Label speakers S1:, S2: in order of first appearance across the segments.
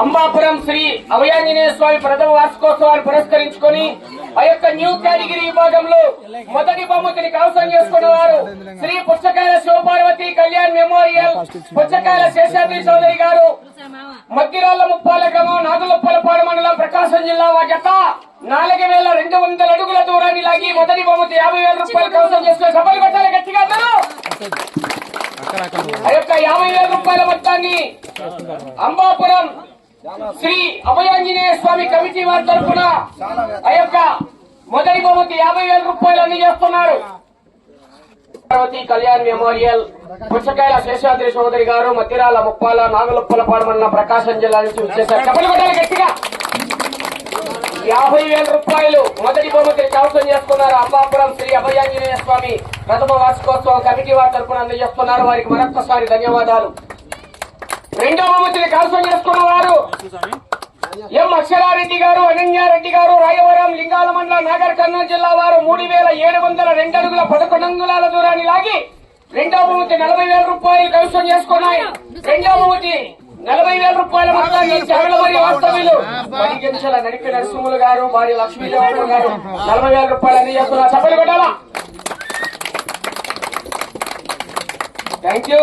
S1: అంబాపురం శ్రీ అభయాంజనేయ స్వామి ప్రథమ వార్షికోత్సవాన్ని పురస్కరించుకొని ఆ యొక్క న్యూ కేటగిరీ విభాగంలో మొదటి బహుమతిని కవసం చేసుకున్న వారు శ్రీ పుచ్చకాయల శివపార్వతి కళ్యాణ్ మెమోరియల్ పుచ్చకాయల శేషాద్రి చౌదరి గారు. మద్దిరాళ్ళ ముప్పాల గ్రామం నాగులప్పలపాడు మండలం ప్రకాశం జిల్లా వాజత నాలుగు వేల రెండు వందల అడుగుల దూరాన్ని లాగి మొదటి బహుమతి యాభై వేల రూపాయలు కవసం చేసుకుని సభలు కొట్టాలి గట్టిగా. ఆ యొక్క యాభై వేల రూపాయల మొత్తాన్ని అంబాపురం శ్రీ అభయాంజనేయ స్వామి కమిటీ వారి తరఫున ఆ యొక్క మొదటి బహుమతి యాభై వేల రూపాయలు అందజేస్తున్నారు. పార్వతి కళ్యాణ్ మెమోరియల్ పుచ్చకాయల శేషాద్రి చౌదరి గారు మద్దిరాల ముప్పాల నాగలొప్పలపాడు మండలం ప్రకాశం జిల్లా నుంచి వచ్చేసారు. చెప్పలు కొట్టాలి గట్టిగా. యాభై వేల రూపాయలు మొదటి బహుమతిని కవసం చేసుకున్నారు అంబాపురం శ్రీ అభయాంజనేయ స్వామి ప్రథమ వార్షికోత్సవం కమిటీ వారి తరపున అందజేస్తున్నారు. వారికి మరొక్కసారి ధన్యవాదాలు. రెండవ బహుమతిని కవసం చేసుకున్న వారు ఎం అక్షరారెడ్డి గారు అనన్యారెడ్డి గారు రాయవరం లింగాల మండల నాగర్ కర్నూలు జిల్లా వారు మూడు వేల ఏడు వందల రెండు అడుగుల పదకొండు అంగుళాల దూరాన్ని లాగి రెండవ బహుమతి నలభై వేల రూపాయలు కైవసం చేసుకున్నాయి. రెండవ బహుమతి నలభై వేల రూపాయల మొత్తాన్ని జగలమరి వాస్తవ్యులు పరిగెంచల నడిపి నరసింహులు గారు భార్య లక్ష్మీదేవరావు గారు నలభై వేల రూపాయలు అందజేస్తున్నారు చెప్పలు కొట్టాలా? థ్యాంక్ యూ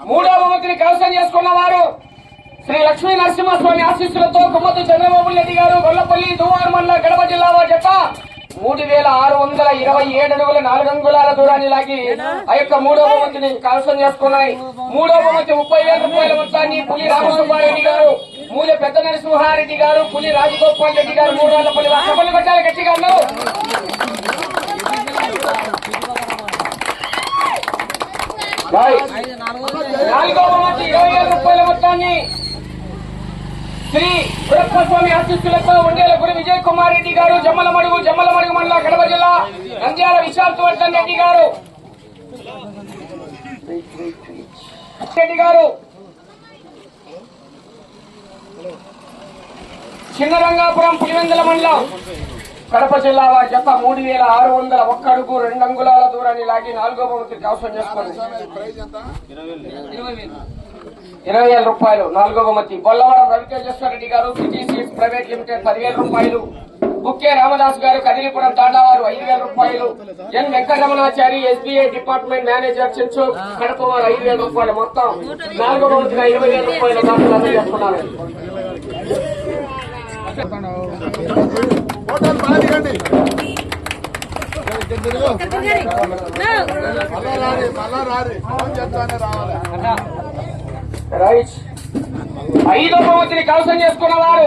S1: మూడవ బహుమతిని కైవసం చేసుకున్న వారు శ్రీ లక్ష్మీ నరసింహస్వామి ఆశీస్సులతో కుమ్మతు చంద్రబాబు రెడ్డి గారు గొల్లపల్లి దువార్ మండల గడప జిల్లా వారి చెప్ప మూడు వేల ఆరు వందల ఇరవై ఏడు అడుగుల నాలుగు అంగుళాల దూరాన్ని లాగి ఆ యొక్క మూడవ బహుమతిని కవసం చేసుకున్నాయి. మూడో బహుమతి ముప్పై వేల రూపాయల మొత్తాన్ని పులి రామసుబ్బారెడ్డి గారు మూల పెద్ద నరసింహారెడ్డి గారు పులి రాజగోపాల్ రెడ్డి గారు మూడు వేల పల్లి వర్షపల్లి కొట్టాలి గట్టిగా అన్నారు. బాయ్. నాలుగో ఇరవై వేల రూపాయల మొత్తాన్ని శ్రీ బృహస్వామి ఆశీస్సులతో ఉండేల గురి విజయ్ కుమార్ రెడ్డి గారు జమ్మలమడుగు జమ్మలమడుగు మండల కడప జిల్లా నంద్యాల విశాల్ వర్ధన్ రెడ్డి గారు రెడ్డి గారు చిన్నరంగాపురం పులివెందుల మండలం కడప జిల్లా వారి జత మూడు వేల ఆరు వందల ఒక్క అడుగు రెండు అంగుళాల దూరాన్ని లాగి నాలుగో బహుమతి కవసం చేసుకోండి ఇరవై వేల రూపాయలు నాలుగో బహుమతి. బొల్లవరం రవితేజేశ్వర రెడ్డి గారు సిటీసీ ప్రైవేట్ లిమిటెడ్ పదివేల రూపాయలు. బుక్కే రామదాస్ గారు కదిలిపురం తాండావారు ఐదు వేల రూపాయలు. N Venkataramanachari SBI department manager Chenchu Kadapa వారు ఐదు వేల రూపాయలు మొత్తం. నాలుగో బహుమతిగా ఇరవై వేల రూపాయలు దాఖలు చేస్తున్నారు
S2: ఫోటోలు బాగా దిగండి మళ్ళా
S1: ఐదో బహుమతిని కవసం చేసుకున్న వారు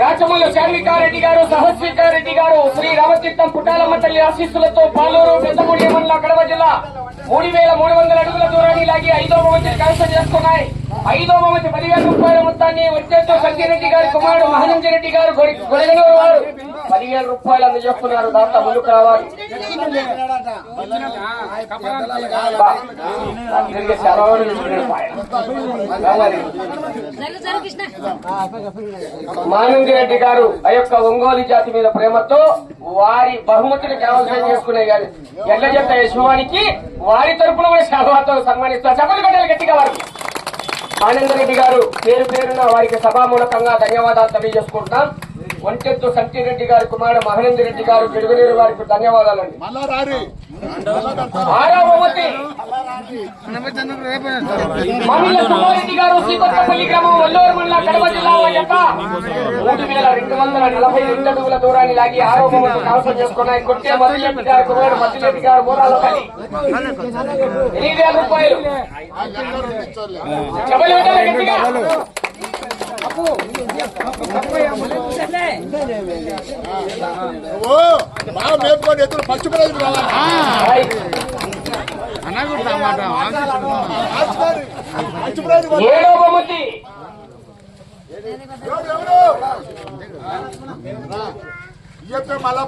S1: రాచమల్లు శాన్వికారెడ్డి గారు సహస్వికారెడ్డి గారు శ్రీ రామతీర్థం పుట్టాలమ్మ తల్లి ఆశీస్సులతో పాలూరు పెద్దమూడి మండల కడప జిల్లా మూడు వేల మూడు వందల అడుగుల దూరాన్ని లాగి ఐదో బహుమతిని కవసం చేసుకున్నాయి. ఐదో బహుమతి పదివేల రూపాయల మొత్తాన్ని వచ్చేస్తూ సంజయరెడ్డి గారి కుమారుడు మహనంజరెడ్డి గారు గొడగనూరు వారు. పదివేల రూపాయలు అందజేస్తున్నారు. దాంతో ముందుకు రావాలి. బా. రెడ్డి గారు ఆ యొక్క ఒంగోలు జాతి మీద ప్రేమతో వారి బహుమతిని కైవసం చేసుకునే గారి ఎడ్ల జంట వారి తరపున కూడా శాలువాతో సన్మానిస్తారు. చెప్పలు కట్టాలి గట్టిగా వారికి. ఆనంద రెడ్డి గారు పేరు పేరున వారికి సభామూలకంగా ధన్యవాదాలు తెలియజేసుకుంటున్నాం. ఒంటెత్తు సంటిరెడ్డి గారి కుమారుడు మహనంద రెడ్డి గారు గెలుగునీరు వారికి ధన్యవాదాలండి.
S2: మళ్ళా రారి
S1: ఆరో బహుమతి మహిళ సుబ్బారెడ్డి గారు శ్రీకొత్తపల్లి గ్రామం వల్లూరు మండలం కడప జిల్లా యొక్క మూడు వేల రెండు వందల నలభై రెండు అడుగుల దూరాన్ని లాగి ఆరో బహుమతి కవసం చేసుకున్నాయి. కొట్టే మధురెడ్డి గారు కుమారుడు మధురెడ్డి గారు మూలాలపల్లి ఎనిమిది వేల రూపాయలు. చెప్పలు పెట్టాలి గట్టిగా
S2: ఓ బాగా మేపుకొని ఎత్తులు ఫస్ట్ ప్రైజ్ రావాలి
S1: రైట్.
S2: ఫస్ట్ ప్రైజ్
S1: ఏడో బహుమతి
S2: ఇయ్యప్ప మళ్ళా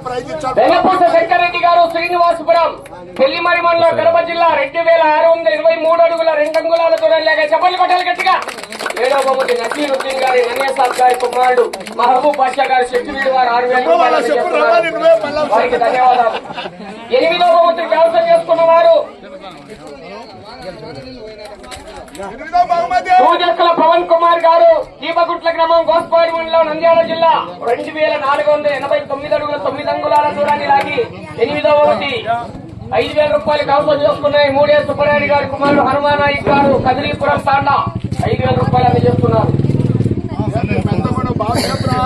S1: శంకరెడ్డి గారు శ్రీనివాసపురం పెళ్ళిమరి మండలం కడప జిల్లా రెండు వేల ఆరు వందల ఇరవై మూడు అడుగుల రెండు అంగుళాల దూరం లేక చెప్పలు కొట్టాలి గట్టిగా. ఏడో బహుమతి నసీరుద్దీన్ గారి నన్యసాద్ గారి కుమారుడు మహబూబ్ బాషా గారి శక్తివీడు వారు ఆరు వేల వారికి ధన్యవాదాలు. ఎనిమిదో బహుమతి వ్యవసాయం చేసుకున్న వారు సూజక్కల పవన్ కుమార్ గారు నిమ్మగుట్ల గ్రామం గోస్పాడి మండలం నంద్యాల జిల్లా రెండు వేల నాలుగు వందల ఎనభై తొమ్మిది అడుగుల తొమ్మిది అంగుళాల దూరాన్ని లాగి ఎనిమిదవ ఒకటి ఐదు వేల రూపాయలు కవసం చేసుకున్నాయి మూడే సుబ్బరాయుడు గారి కుమారుడు హనుమాన్ నాయక్ గారు కదిలీపురం తాండా. ఐదు వేల రూపాయలు అందజేస్తున్నారు
S2: పెద్ద కూడా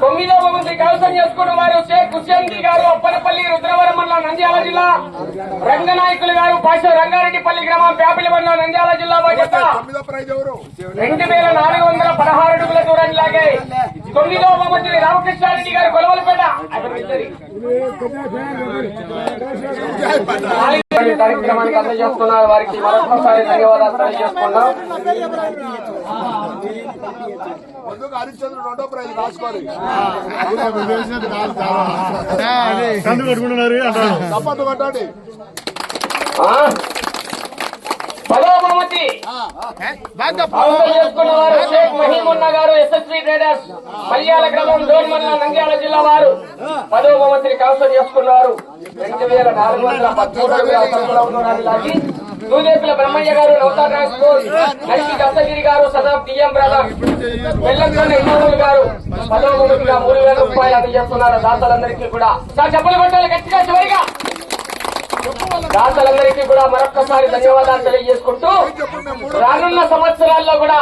S1: తొమ్మిదవ బహుమతి కైవసం చేసుకున్న వారు షేక్ హుస్సేన్కి గారు అప్పనపల్లి రుద్రవరం మండలం నంద్యాల జిల్లా రంగనాయకులు గారు పాశ రంగారెడ్డిపల్లి గ్రామం పేపలి మండలం నంద్యాల జిల్లా బాధ్యత.
S2: తొమ్మిదో
S1: రెండు వేల నాలుగు వందల పదహారు అడుగుల దూరాన్ని లాగే తొమ్మిదవ బహుమతి రామకృష్ణారెడ్డి గారు గొలవలపేట ఈ కార్యక్రమానికి అందజేస్తున్నారు? వారికి మరొకసారి ధన్యవాదాలు తెలియజేస్తున్నాం.
S2: ముందుకు హరిశ్చంద్ర
S1: ఆ? పదవ బహుమతి అవసరం చేసుకున్న వారు షేక్ మహీమున్నా గారు ఎస్ఎస్వి ట్రేడర్స్ మల్యాల గ్రామం డోన్ మండలం నంద్యాల జిల్లా వారు. పదవ బహుమతిని కవసం చేసుకున్నారు రెండు వేల నాలుగు వందల పదమూడు దూదేపుల బ్రహ్మయ్య గారు దత్తగిరి గారు సదాబ్ డిఎం బ్రదర్ వెల్లంకొండ ఇమాములు గారు పదవ మూడు వేల రూపాయలు అందజేస్తున్నారు దాతలందరికీ కూడా. సార్ చెప్పులు కొట్టాలి గట్టిగా చివరిగా. దాతలందరికీ కూడా మరొక్కసారి ధన్యవాదాలు తెలియజేసుకుంటూ రానున్న సంవత్సరాల్లో కూడా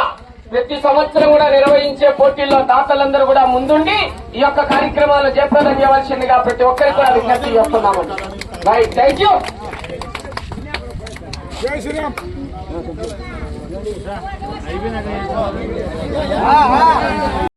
S1: ప్రతి సంవత్సరం కూడా నిర్వహించే పోటీల్లో దాతలందరూ కూడా ముందుండి ఈ యొక్క కార్యక్రమాలను జయప్రదం చేయవలసిందిగా ప్రతి ఒక్కరికి కూడా విజ్ఞప్తి చేస్తున్నాము రైట్ థ్యాంక్ యూ.